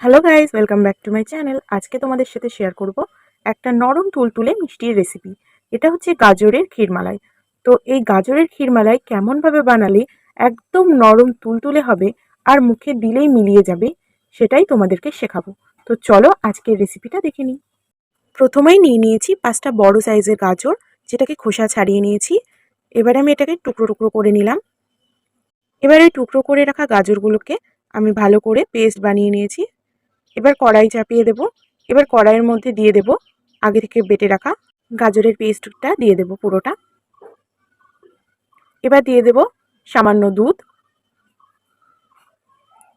Hello guys welcome back to my channel আজকে তোমাদের সাথে শেয়ার করব একটা নরম তুলতুলে মিষ্টির রেসিপি এটা হচ্ছে গাজরের ক্ষীরমালাই। তো এই গাজরের ক্ষীরমালাই কেমনভাবে বানালে একদম নরম তুলতুলে হবে আর মুখে দিলেই মিলিয়ে যাবে, সেটাই তোমাদেরকে শেখাবো। তো চলো আজকের রেসিপিটা দেখে নিই। প্রথমেই নিয়ে নিয়েছি পাঁচটা বড় সাইজের গাজর, যেটাকে খোসা ছাড়িয়ে নিয়েছি। এবারে আমি এটাকে টুকরো টুকরো করে নিলাম। এবারে টুকরো করে রাখা গাজরগুলোকে আমি ভালো করে পেস্ট বানিয়ে নিয়েছি। এবার কড়াই চাপিয়ে দেব। এবার কড়াইয়ের মধ্যে দিয়ে দেব আগে থেকে বেটে রাখা গাজরের পেস্টটা দিয়ে দেব পুরোটা। এবার দিয়ে দেব সামান্য দুধ।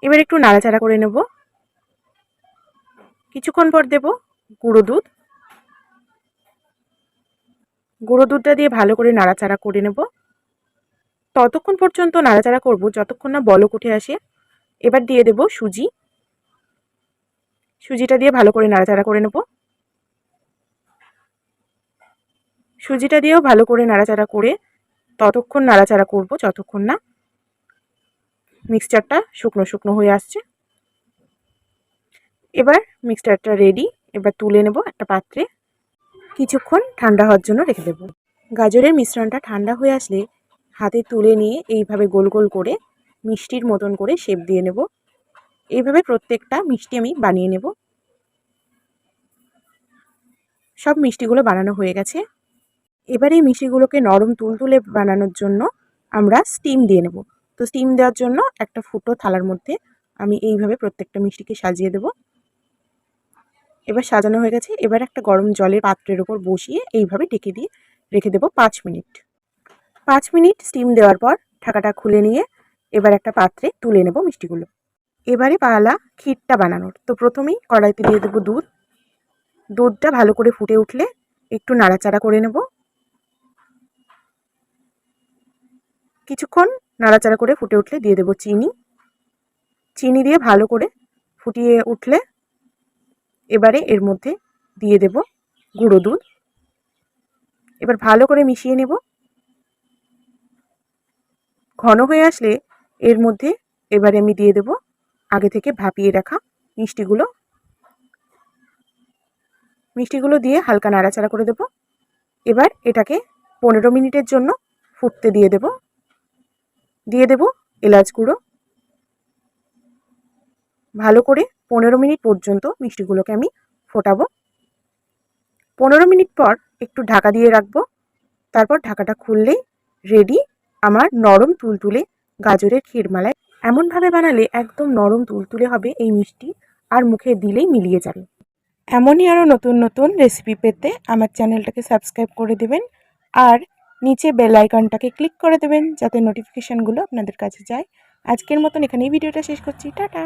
এবার একটু নাড়াচাড়া করে নেব। কিছুক্ষণ পর দেব গুঁড়ো দুধ। গুঁড়ো দুধটা দিয়ে ভালো করে নাড়াচাড়া করে নেব। ততক্ষণ পর্যন্ত নাড়াচাড়া করব, যতক্ষণ না বলক উঠে আসে। এবার দিয়ে দেব সুজি। সুজিটা দিয়ে ভালো করে নাড়াচাড়া করে নেব। সুজিটা দিয়েও ভালো করে নাড়াচাড়া করে ততক্ষণ নাড়াচাড়া করব, যতক্ষণ না মিক্সচারটা শুকনো শুকনো হয়ে আসছে। এবার মিক্সচারটা রেডি এবার তুলে নেব একটা পাত্রে। কিছুক্ষণ ঠান্ডা হওয়ার জন্য রেখে দেব। গাজরের মিশ্রণটা ঠান্ডা হয়ে আসলে হাতে তুলে নিয়ে এইভাবে গোল গোল করে মিষ্টির মতন করে শেপ দিয়ে নেব। এইভাবে প্রত্যেকটা মিষ্টি আমি বানিয়ে নেব। সব মিষ্টিগুলো বানানো হয়ে গেছে। এবার এই মিষ্টিগুলোকে নরম তুলতুলে বানানোর জন্য আমরা স্টিম দিয়ে নেব। তো স্টিম দেওয়ার জন্য একটা ফুটো থালার মধ্যে আমি এইভাবে প্রত্যেকটা মিষ্টিকে সাজিয়ে দেব। এবার সাজানো হয়ে গেছে। এবার একটা গরম জলের পাত্রের ওপর বসিয়ে এইভাবে ডেকে দিয়ে রেখে দেব পাঁচ মিনিট। পাঁচ মিনিট স্টিম দেওয়ার পর ঢাকাটা খুলে নিয়ে এবার একটা পাত্রে তুলে নেব মিষ্টিগুলো। এবারে পালা ক্ষীরটা বানানোর। তো প্রথমেই কড়াইতে দিয়ে দেবো দুধ। দুধটা ভালো করে ফুটে উঠলে একটু নাড়াচাড়া করে নেব। কিছুক্ষণ নাড়াচাড়া করে ফুটে উঠলে দিয়ে দেব চিনি। চিনি দিয়ে ভালো করে ফুটিয়ে উঠলে এবারে এর মধ্যে দিয়ে দেব গুঁড়ো দুধ। এবার ভালো করে মিশিয়ে নেব। ঘন হয়ে আসলে এর মধ্যে এবারে আমি দিয়ে দেব আগে থেকে ভাপিয়ে রাখা মিষ্টিগুলো। মিষ্টিগুলো দিয়ে হালকা নাড়াচাড়া করে দেব। এবার এটাকে পনেরো মিনিটের জন্য ফুটতে দিয়ে দেব। দিয়ে দেব এলাচ গুঁড়ো। ভালো করে পনেরো মিনিট পর্যন্ত মিষ্টিগুলোকে আমি ফোটাবো। পনেরো মিনিট পর একটু ঢাকা দিয়ে রাখব। তারপর ঢাকাটা খুললেই রেডি আমার নরম তুলতুলে গাজরের ক্ষীরমালায় এমনভাবে বানালে একদম নরম তুলতুলে হবে এই মিষ্টি আর মুখে দিলেই মিলিয়ে যাবে। এমনই আরও নতুন নতুন রেসিপি পেতে আমার চ্যানেলটাকে সাবস্ক্রাইব করে দেবেন আর নিচে বেল আইকনটাকে ক্লিক করে দেবেন যাতে নোটিফিকেশানগুলো আপনাদের কাছে যায়। আজকের মতন এখানেই ভিডিওটা শেষ করছি। টাটা!